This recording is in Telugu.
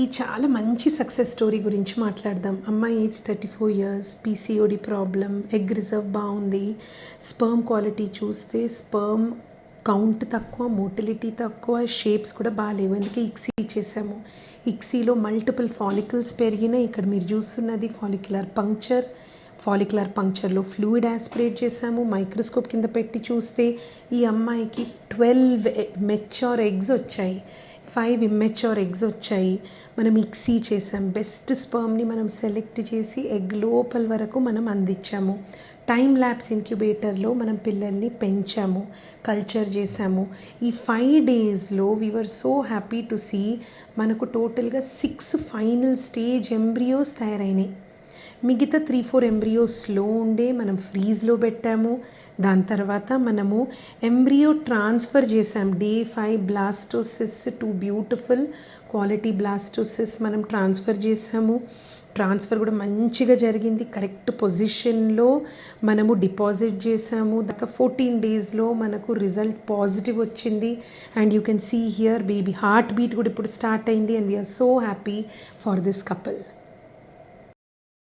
ఈ చాలా మంచి సక్సెస్ స్టోరీ గురించి మాట్లాడదాం. అమ్మాయి age thirty four years PCOD problem egg reserve బాగుంది. స్పర్మ్ క్వాలిటీ చూస్తే స్పర్మ్ కౌంట్ తక్కువ మోటిలిటీ తక్కువ షేప్స్ కూడా బాగాలేవు అందుకే ఇక్సీ చేసాము ఇక్సీలో మల్టిపుల్ ఫాలికల్స్ పెరిగినాయి. ఇక్కడ మీరు చూస్తున్నది ఫాలిక్యులర్ పంక్చర్ ఫాలిక్యులర్ పంక్చర్లో ఫ్లూయిడ్ ఆస్పిరేట్ చేసాము మైక్రోస్కోప్ కింద పెట్టి చూస్తే ఈ అమ్మాయికి ట్వెల్వ్ మెచ్యూర్ ఎగ్స్ వచ్చాయి. ఫైవ్ ఇమ్మెచ్యూర్ ఎగ్స్ వచ్చాయి. మనం మిక్సీ చేసాం బెస్ట్ స్పర్మ్ని మనం సెలెక్ట్ చేసి ఎగ్ లోపల వరకు మనం అందించాము. టైం ల్యాబ్స్ ఇంక్యుబేటర్లో మనం పిల్లల్ని పెంచాము. కల్చర్ చేసాము ఈ ఫైవ్ డేస్లో we are so happy to see మనకు టోటల్గా సిక్స్ ఫైనల్ స్టేజ్ ఎంబ్రియోస్ తయారైనాయి. మిగతా త్రీ ఫోర్ ఎంబ్రియోస్లో ఉండే మనం ఫ్రీజ్లో పెట్టాము. దాని తర్వాత మనము ఎంబ్రియో ట్రాన్స్ఫర్ చేసాం day five blastocysts two beautiful quality blastocysts మనం ట్రాన్స్ఫర్ చేసాము ట్రాన్స్ఫర్ కూడా మంచిగా జరిగింది. కరెక్ట్ పొజిషన్లో మనము డిపాజిట్ చేసాము దాకా ఫోర్టీన్ డేస్లో మనకు రిజల్ట్ పాజిటివ్ వచ్చింది. And you can see here baby heart beat కూడా ఇప్పుడు స్టార్ట్ అయింది. And we are so happy for this couple